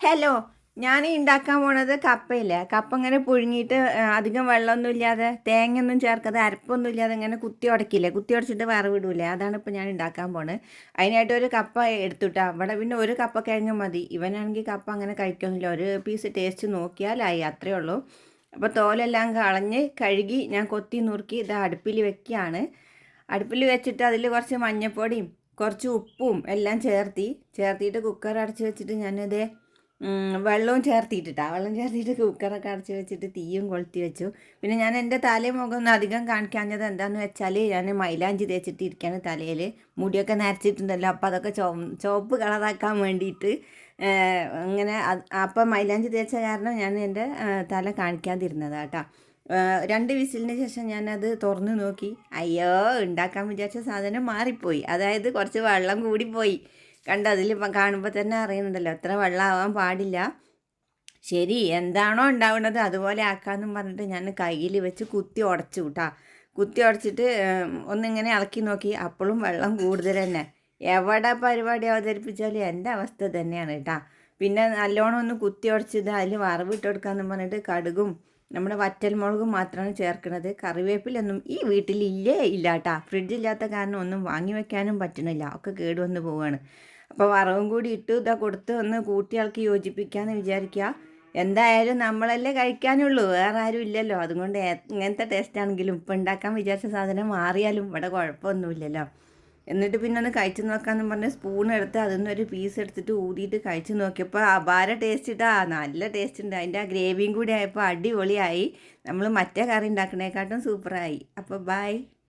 Hello ഞാൻ ഉണ്ടാക്കാൻ പോണത് കപ്പയില്ല. കപ്പ ഇങ്ങനെ പുഴുങ്ങിയിട്ട് അധികം വെള്ളമൊന്നും ഇല്ലാതെ തേങ്ങയൊന്നും ചേർക്കാതെ അരപ്പൊന്നും ഇല്ലാതെ ഇങ്ങനെ കുത്തി ഉടക്കില്ലേ. കുത്തി ഉടച്ചിട്ട് വറവിടൂലേ അതാണ് ഇപ്പോൾ ഞാൻ ഉണ്ടാക്കാൻ പോണത് അതിനായിട്ട് ഒരു കപ്പ എടുത്തുട്ടാ. ഇവിടെ പിന്നെ ഒരു കപ്പ കിഴങ്ങ് മതി. ഇവനാണെങ്കിൽ കപ്പ അങ്ങനെ കഴിക്കൊന്നുമില്ല. ഒരു പീസ് ടേസ്റ്റ് നോക്കിയാലായി അത്രേ ഉള്ളൂ. അപ്പോൾ തോലെല്ലാം കളഞ്ഞ് കഴുകി ഞാൻ കൊത്തി നുറുക്കി ഇത് അടുപ്പിൽ വെക്കുകയാണ് അടുപ്പിൽ വെച്ചിട്ട് അതിൽ കുറച്ച് മഞ്ഞൾപ്പൊടിയും കുറച്ച് ഉപ്പും എല്ലാം ചേർത്തി. ചേർത്തിയിട്ട് കുക്കർ അടച്ച് വെച്ചിട്ട് ഞാനിത് വെള്ളവും ചേർത്തിയിട്ടാ വെള്ളം ചേർത്തിട്ട് കുക്കറൊക്കെ അടച്ച് വെച്ചിട്ട് തീയും കൊളുത്തി വെച്ചു. പിന്നെ ഞാൻ എന്റെ തലയും മുഖം അധികം കാണിക്കാഞ്ഞത് എന്താന്ന് വെച്ചാൽ ഞാൻ മൈലാഞ്ചി തേച്ചിട്ട് ഇരിക്കുകയാണ് തലയിൽ മുടിയൊക്കെ നരച്ചിട്ടുണ്ടല്ലോ. അപ്പോൾ അതൊക്കെ ചോ ചുവപ്പ് കളറാക്കാൻ വേണ്ടിയിട്ട് അങ്ങനെ അപ്പം മൈലാഞ്ചി തേച്ച കാരണം ഞാൻ എന്റെ തല കാണിക്കാതിരുന്നതാണ് കേട്ടോ രണ്ട് വിസിലിന് ശേഷം ഞാനത് തുറന്നു നോക്കി. അയ്യോ ഉണ്ടാക്കാൻ വിചാരിച്ച സാധനം മാറിപ്പോയി. അതായത് കുറച്ച് വെള്ളം കൂടിപ്പോയി കണ്ടോ അതിൽ കാണുമ്പോൾ തന്നെ അറിയുന്നുണ്ടല്ലോ അത്ര വെള്ളമാവാൻ പാടില്ല. ശരി എന്താണോ ഉണ്ടാവുന്നത് അതുപോലെ ആക്കാമെന്നും പറഞ്ഞിട്ട് ഞാൻ കയ്യിൽ വെച്ച് കുത്തി ഉടച്ചു കൂട്ടാ കുത്തി ഉടച്ചിട്ട് ഒന്നിങ്ങനെ ഇളക്കി നോക്കി. അപ്പോഴും വെള്ളം കൂടുതൽ തന്നെ. എവിടെ പരിപാടി അവതരിപ്പിച്ചാലും എന്റെ അവസ്ഥ തന്നെയാണ് കേട്ടാ പിന്നെ നല്ലോണം ഒന്ന് കുത്തി ഉടച്ചത് അതിൽ വറവിട്ട് കൊടുക്കാമെന്ന് പറഞ്ഞിട്ട് കടുകും നമ്മുടെ വറ്റൽ വറ്റൽമുളകും മാത്രമാണ് ചേർക്കുന്നത്. കറിവേപ്പിലൊന്നും ഈ വീട്ടിൽ ഇല്ലേ ഇല്ല കേട്ടാ ഫ്രിഡ്ജില്ലാത്ത കാരണം ഒന്നും വാങ്ങി വെക്കാനും പറ്റണില്ല. ഒക്കെ കേടുവന്ന് പോവാണ്. അപ്പോൾ വറവും കൂടി ഇട്ട് ഇതാ കൊടുത്ത് ഒന്ന് കൂട്ടി ഇളക്കി യോജിപ്പിക്കാമെന്ന് വിചാരിക്കുക എന്തായാലും നമ്മളല്ലേ കഴിക്കാനുള്ളൂ വേറെ ആരും ഇല്ലല്ലോ. അതുകൊണ്ട് എങ്ങനത്തെ ടേസ്റ്റ് ആണെങ്കിലും ഇപ്പം ഉണ്ടാക്കാൻ വിചാരിച്ച സാധനം മാറിയാലും ഇവിടെ കുഴപ്പമൊന്നുമില്ലല്ലോ എന്നിട്ട് പിന്നെ ഒന്ന് കഴിച്ചു നോക്കാമെന്ന് പറഞ്ഞ് സ്പൂൺ എടുത്ത് അതിൽ ഒരു പീസ് എടുത്തിട്ട് ഊതിയിട്ട് കഴിച്ചു നോക്കിയപ്പോൾ അപാര ടേസ്റ്റ് ഇട്ടാ നല്ല ടേസ്റ്റ് ഉണ്ട് അതിന്റെ ആ ഗ്രേവിയും കൂടി ആയപ്പോൾ അടിപൊളിയായി. നമ്മൾ മറ്റേ കറി ഉണ്ടാക്കണേക്കാട്ടും സൂപ്പറായി അപ്പോൾ ബൈ